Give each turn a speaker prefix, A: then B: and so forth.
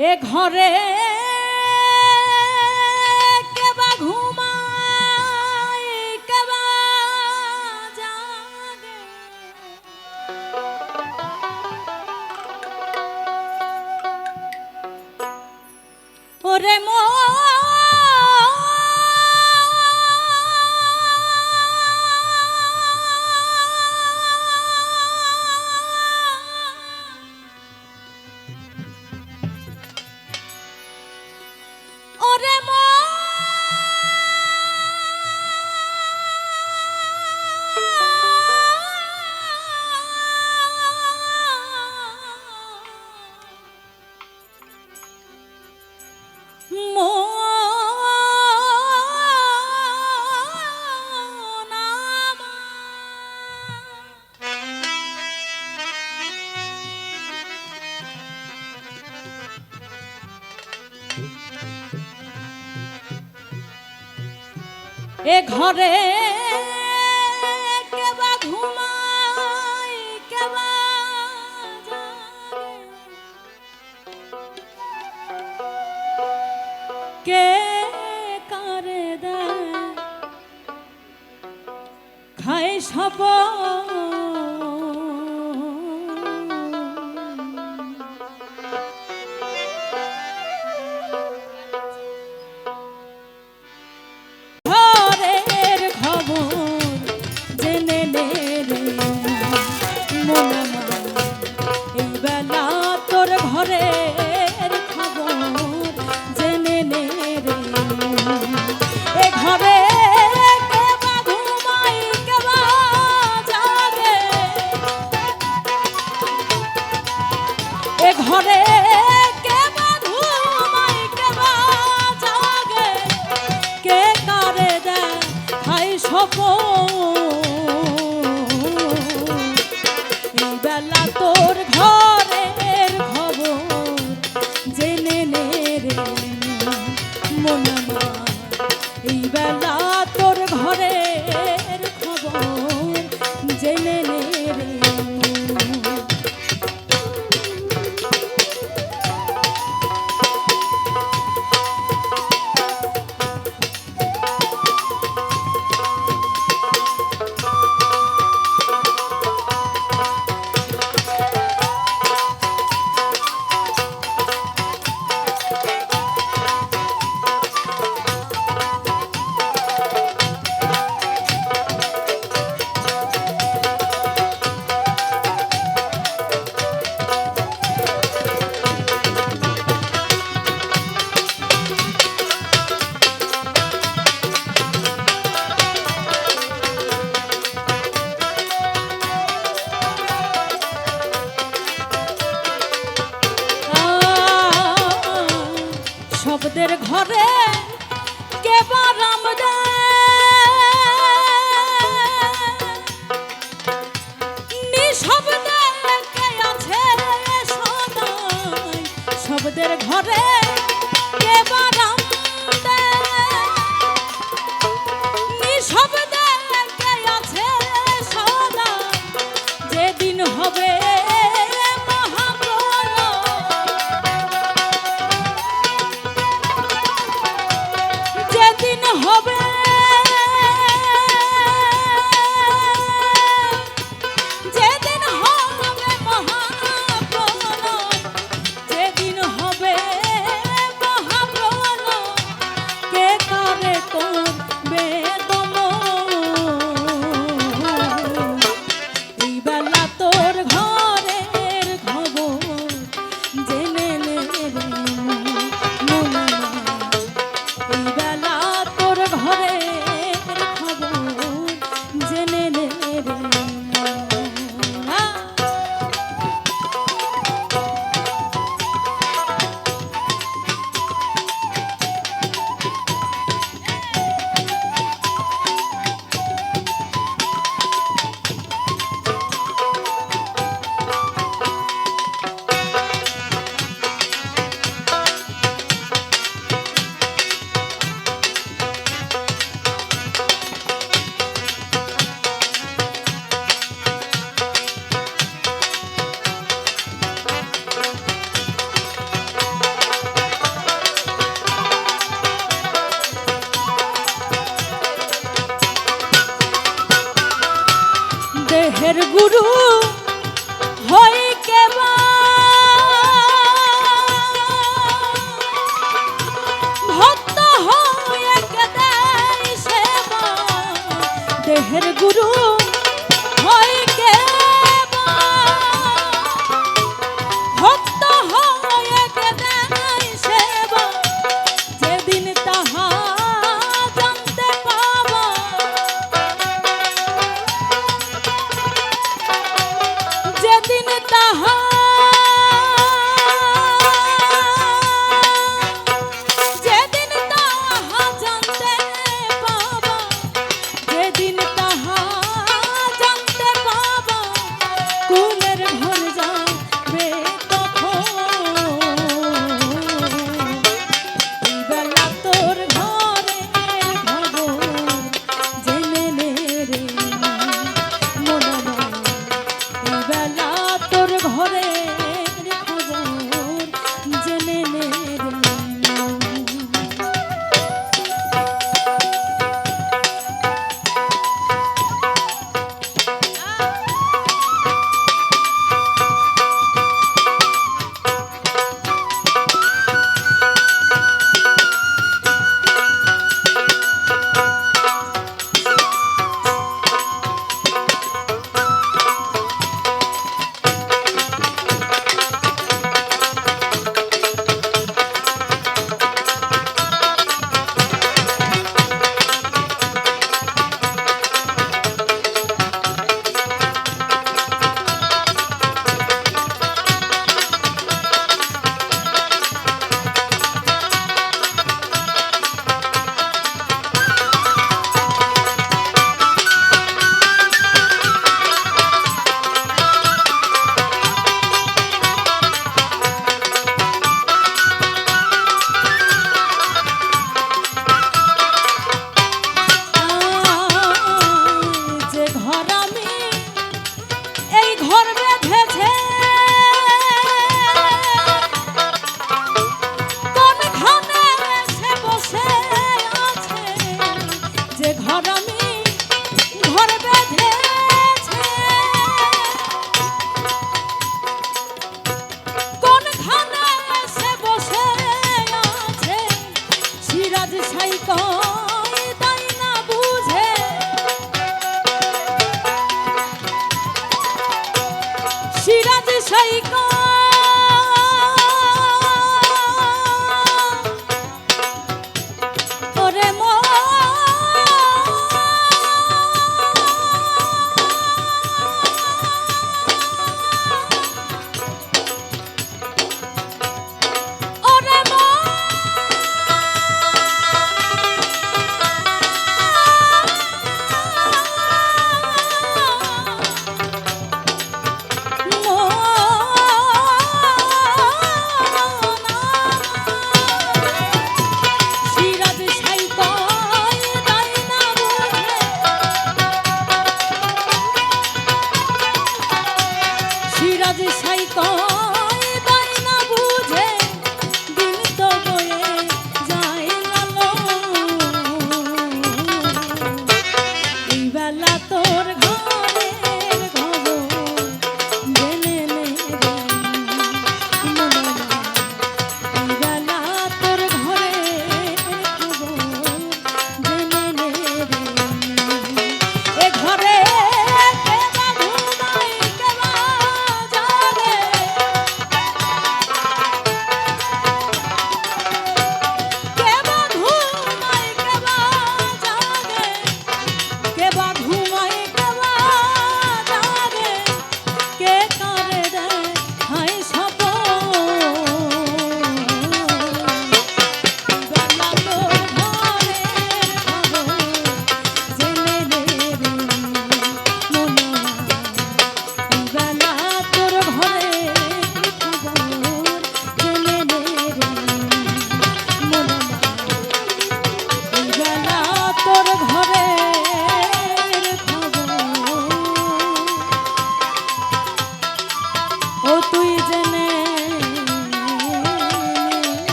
A: এ ঘরে কেবা ঘুমাই কেবা ওরে মোর এ ঘরে কেবা ঘুমাই কেবা কে কারে দেয়? খাই সপন মোদের ঘরে কে বারাম আছে শব্দের ঘরে গুরু হই কেবা ভক্ত হয়ে দেহের গুরু home.